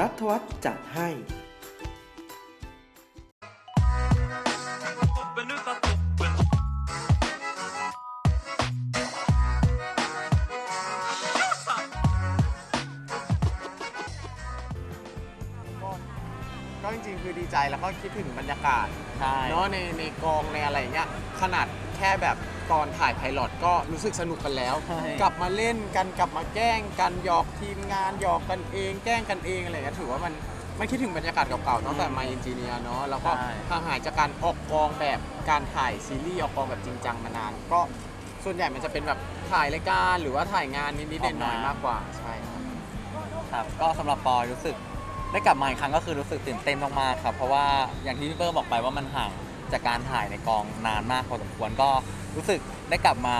รัฐวัฒน์จัดให้ก็จริงๆคือดีใจแล้วก็คิดถึงบรรยากาศใช่ เนาะในในกองในอะไรเงี้ยขนาดแค่แบบตอนถ่ายไพลอตก็รู้สึกสนุกกันแล้ว ใช่ กลับมาเล่นกันกลับมาแกล้งกันหยอกทีมงานหยอกกันเอง แกล้งกันเองอะไรเงี้ยถือว่ามันมันคิดถึงบรรยากาศเก่าๆตั้งแต่มาอินจีเนียเนาะแล้วก็ใช่ ห่างหายจากการออกกองแบบการถ่ายซีรีส์ออกกองแบบจริงจังมานาน ก็ส่วนใหญ่มันจะเป็นแบบถ่ายรายการหรือว่าถ่ายงานนิดๆหน่อยๆมากกว่าใช่ครับ ครับก็สำหรับปอยรู้สึก ได้กลับมาอีกครั้งก็คือรู้สึกตื่นเต้นมากๆครับ เพราะว่าอย่างที่พี่เปิ้ลบอกไปว่ามันห่างจากการถ่ายในกองนานมากพอสมควรก็รู้สึกได้กลับมา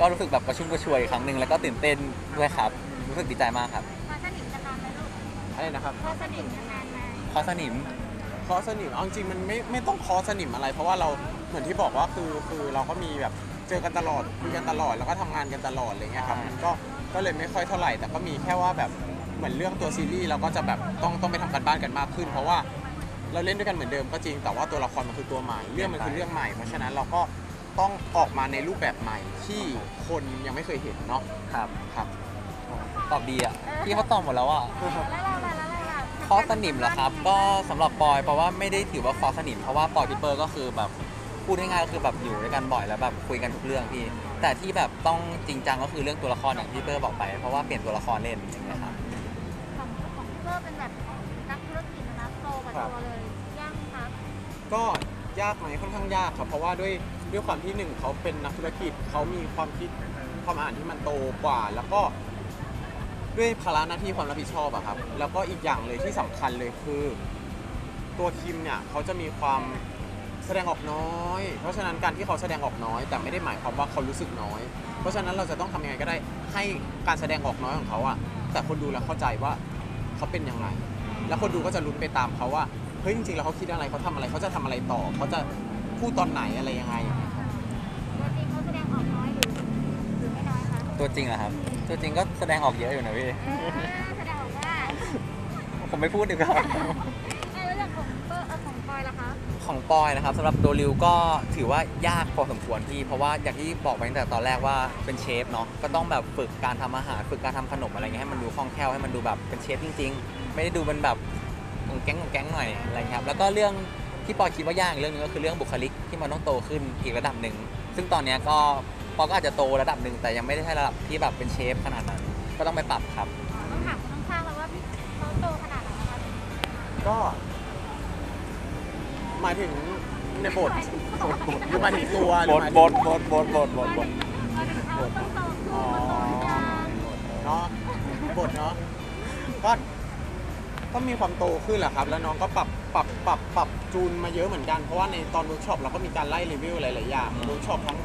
ก็รู้สึกแบบกระชุ่มกระชวยอีกครั้งหนึ่งแล้วก็ตื่นเต้นด้วยครับ รู้สึกดีใจมากครับพอสนิมกันนานไหมลูกอะไรนะครับพอสนิมกันนานไหมขอสนิมเคอสนิมเอาจริงๆมันไม่ไม่ต้องเคอสนิมอะไร เพราะว่าเราเหมือนที่บอกว่าคือคือเราก็มีแบบเจอกันตลอดคุยกันตลอดแล้วก็ทำงานกันตลอดอะไรเงี้ยครับใช่มันก็ก็เลยไม่ค่อยเท่าไหร่แต่ก็มีแค่ว่าแบบ เหมือนเรื่องตัวซีรีส์เราก็จะแบบต้องต้องไปทำกันบ้านกันมากขึ้น เพราะว่าเราเล่นด้วยกันเหมือนเดิมก็จริง แต่ว่าตัวละครมันคือตัวใหม่เรื่องมันคือเรื่องใหม่ เพราะฉะนั้นเราก็ต้องออกมาในรูปแบบใหม่ที่คนยังไม่เคยเห็นเนาะครับครับ ตอบดีอะพี่เขาตอบหมดแล้วอะแล้วเราล่ะแล้วเราล่ะคอสนิมเหรอครับ ก็สำหรับปอยเพราะว่าไม่ได้ถือว่าคอสนิมเพราะว่าปอยพี่เปิ้ลก็คือแบบพูดง่ายๆก็คือแบบอยู่ด้วยกันบ่อยแล้วแบบคุยกันทุกเรื่องพี่ แต่ที่แบบต้องจริงจังก็คือเรื่องตัวละครอย่างที่พี่เปิ้ลบอกไป เพราะว่าเปลี่ยนตัวละครเล่นอย่างเงี้ยครับของข องเพื่อเป็นแบบนักธุรกิจนะโตกับตัวเลยยากไหมครับก็ยากไหมค่อนข้างยากครับเพราะว่าด้วยด้วยความที่หนึ่งเขาเป็นนักธุรกิจเขามีความคิดความอ่านที่มันโตกว่า แล้วก็ด้วยภาระหน้าที่ความรับผิดชอบอะครับ แล้วก็อีกอย่างเลยที่สำคัญเลยคือ ตัวคิมเนี่ยเขาจะมีความแสดงออกน้อย เพราะฉะนั้นการที่เขาแสดงออกน้อย แต่ไม่ได้หมายความว่าเขารู้สึกน้อย เพราะฉะนั้นเราจะต้องทำยังไงก็ได้ให้การแสดงออกน้อยของเขาอะแต่คนดูแล้วเข้าใจว่า เขาเป็นยังไง แล้วคนดูก็จะลุ้นไปตามเขาว่า เฮ้ยจริงๆแล้วเขาคิดอะไรเขาทำอะไรเขาจะทำอะไรต่อเขาจะพูดตอนไหนอะไรยังไง ตัวจริงเขาแสดงออกน้อยหรือหรือไม่น้อยคะตัวจริงเหรอครับ ตัวจริงก็แสดงออกเยอะอยู่นะพี่ เออแสดงออกว่าผมไม่พูดดีกว่า ของปอยนะครับสำหรับตัวริวก็ถือว่ายากพอสมควรพี่เพราะว่าอย่างที่บอกไปตั้งแต่ตอนแรกว่าเป็นเชฟเนาะก็ต้องแบบฝึกการทำอาหารฝึกการทำขนมอะไรเงี้ยให้มันดูคล่องแคล่วให้มันดูแบบเป็นเชฟจริง ๆ ไม่ได้ดูเป็นแบบของแก๊งของแก๊งหน่อยอะไรเงี้ยครับแล้วก็เรื่องที่ปอยคิดว่ายากอีกเรื่องหนึงก็คือเรื่องบุคลิกที่มันต้องโตขึ้นอีกระดับหนึ่งซึ่งตอนเนี้ยก็ปอยก็อาจจะโตระดับหนึ่งแต่ยังไม่ได้ใช่ระดับที่แบบเป็นเชฟขนาดนั้นก็ต้องไปปรับครับต้องถามคนข้างๆแล้วว่าพี่เขาโตขนาดไหนคะก็ หมายถึงในบทหรือหมายถึงตัวหรือหมายถึงบทบทบทบทบทบทเขาต้องโตขึ้นอ๋อหรือยังเนาะบทเนาะก็ก็มีความโตขึ้นแหละครับ แล้วน้องก็ปรับปรับปรับปรับจูนมาเยอะเหมือนกัน เพราะว่าในตอนเวิร์กช็อปเราก็มีการไล่รีวิวหลายๆอย่างเวิร์กช็อปทั้ง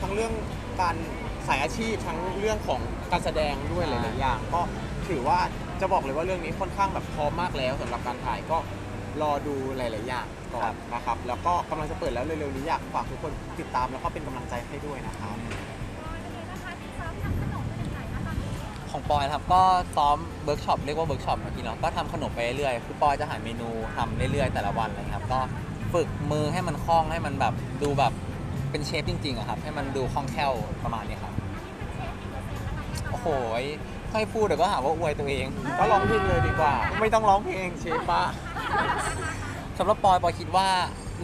ทั้งเรื่องการสายอาชีพทั้งเรื่องของการแสดงด้วยหลายๆอย่าง ก็ถือว่าจะบอกเลยว่าเรื่องนี้ค่อนข้างแบบพร้อมมากแล้วสำหรับการถ่ายก็ รอดูหลายๆอย่างก่อนนะครับ แล้วก็กำลังจะเปิดแล้วเร็วๆนี้อยากฝากทุกคนติดตามแล้วก็เป็นกำลังใจให้ด้วยนะครับ ของปอยนะครับก็ซ้อมเวิร์กช็อปเรียกว่าเวิร์กช็อปเมื่อกี้เนาะก็ทำขนมไปเรื่อยๆคือปอยจะหาเมนูทำเรื่อยๆแต่ละวันอะไรเงี้ยครับก็ฝึกมือให้มันคล่องให้มันแบบดูแบบเป็นเชฟจริงๆอะครับให้มันดูคล่องแคล่วประมาณนี้ครับโอ้โหถ้าให้พูดเดี๋ยวก็หาว่าอวยตัวเอง ก็ร้องเพลงเลยดีกว่า ไม่ต้องร้องเพลงเชฟปะ สำหรับปอยปอยคิดว่า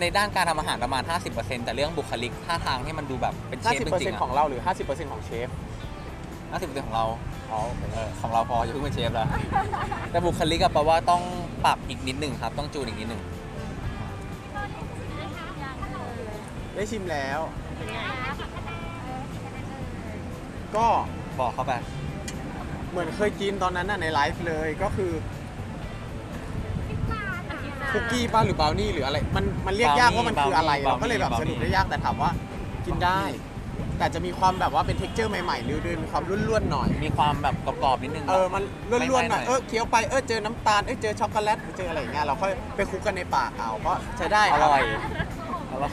ในด้านการทำอาหารประมาณ 50%แต่เรื่องบุคลิกท่าทางให้มันดูแบบเป็นเชฟจริงๆ50%ของเราหรือ 50%ของเชฟอะ50%ของเราอ๋อเออของเราพออย่าเพิ่งเป็นเชฟแล้วแต่บุคลิกอะแปลว่าต้องปรับอีกนิดหนึ่งครับ ต้องจูนอีกนิดหนึ่งได้ชิมแล้ว ก็บอกเข้าไป เหมือนเคยกินตอนนั้นน่ะในไลฟ์เลยก็คือ คุกกี้ป้าหรือบราวนี่หรืออะไร มันมันเรียกยากว่ามันคืออะไรบราวนี่เราก็เลยแบบบราวสนี่รุปได้ยากแต่ถามว่ากินได้ แต่จะมีความแบบว่าเป็นเท็กเจอร์ใหม่ๆหรือด้วยมีความร่วนๆหน่อย มีความแบบกรอบๆนิดนึง เออ มันร่วนๆหน่อยไม่ๆหน่อย เออ เคี้ยวไป เออ เจอน้ำตาล เออ เจอช็อกโกแลต เจออะไรอย่างเงี้ย เราค่อยไปคลุกกันในปากเอา ก็ใช้ได้อคบร่อย อร่อย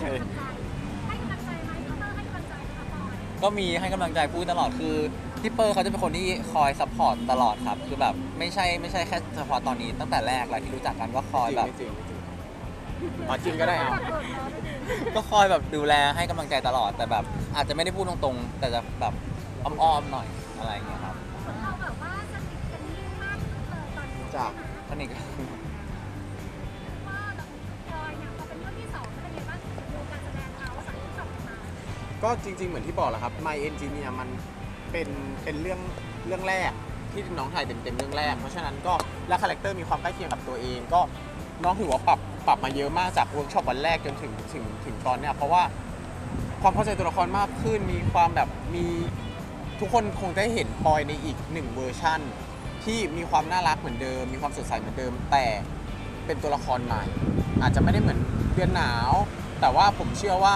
กก็มีให้กำลังใจพูดตลอดคือพี่เปอร์เขาจะเป็นคนที่คอยซัพพอร์ตตลอดครับ คือแบบไม่ใช่ไม่ใช่แค่เฉพาะตอนนี้ตั้งแต่แรกเลยที่รู้จักกันก็คอยแบบ จริงไม่จริงไม่จริงอ๋อจริงก็ได้เอาก็คอยแบบดูแลให้กำลังใจตลอดแต่แบบ อาจจะไม่ได้พูดตรงๆ แต่จะแบบอ้อมๆหน่อยอะไรอย่างเงี้ยครับเหมือนเราแบบว่าสนิทกันยิ่งมากขึ้นเลยตอนนี้จ้ะสนิทกัน ก็จริง ๆ เหมือนที่บอกแหละครับ My Engineer มันเป็นเป็นเรื่องเรื่องแรกที่น้องถ่ายเต็มๆเรื่องแรก เพราะฉะนั้นก็และคาแรคเตอร์มีความใกล้เคียงกับตัวเอง ก็น้องถือว่าปรับปรับมาเยอะมากจากเวิร์กช็อปวันแรกจนถึงถึงถึงตอนเนี้ยเพราะว่าความเข้าใจตัวละครมากขึ้นมีความแบบมีทุกคนคงได้เห็นปอยในอีกหนึ่งเวอร์ชั่น ที่มีความน่ารักเหมือนเดิม มีความสดใสเหมือนเดิม แต่เป็นตัวละครใหม่ อาจจะไม่ได้เหมือนเดือนหนาว แต่ว่าผมเชื่อว่า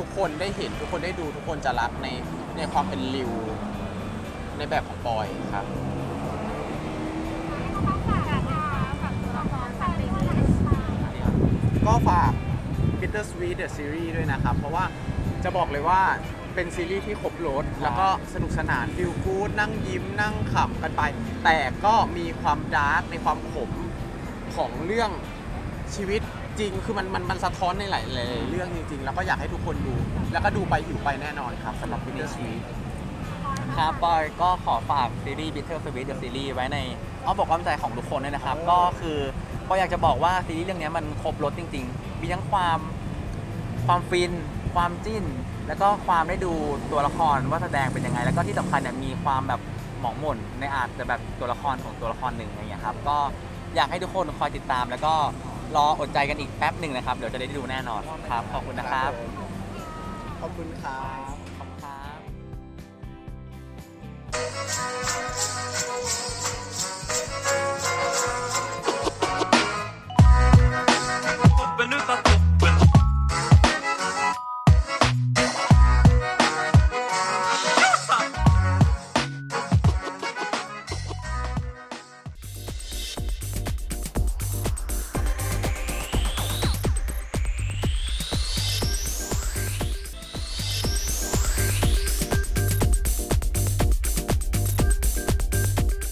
ทุกคนได้เห็นทุกคนได้ดูทุกคนจะรักในในความเป็นริว ในแบบของปอยครับเขาฝากค่ะฝากตัวละครฝากเป็นที่ไหนก็ฝาก Bitter Sweet The Series ด้วยนะครับ เพราะว่าจะบอกเลยว่าเป็นซีรีส์ที่ครบรถแล้วก็สนุกสนานฟิลกู๊ดนั่งยิ้มนั่งขำกันไป แต่ก็มีความดาร์กในความขมของเรื่อง ชีวิตจริงคือมันมันมันสะท้อนในหลายหลายเรื่องจริง ๆ แล้วก็อยากให้ทุกคนดู แล้วก็ดูไปหิวไปแน่นอนครับสำหรับ Bitter Sweet ครับปอยก็ขอฝากซีรีส์ Bitter Sweet The Series ไว้ในอ้อมบอกอ้อมใจของทุกคนด้วยนะครับ ก็คือปอยอยากจะบอกว่าซีรีส์เรื่องนี้มันครบรสจริง ๆ มีทั้งความความฟิน ความจิ้น แล้วก็ความได้ดูตัวละครว่าแสดงเป็นยังไง แล้วก็ที่สำคัญเนี่ยมีความแบบหมองหม่นในอาจจะแบบตัวละครของตัวละครหนึ่งอะไรอย่างเงี้ยครับ ก็อยากให้ทุกคนคอยติดตามแล้วก็ รออดใจกันอีกแป๊บหนึ่งนะครับ เดี๋ยวจะได้ดูแน่นอนครับ ขอบคุณนะครับ ขอบคุณครับขอบคุณครับ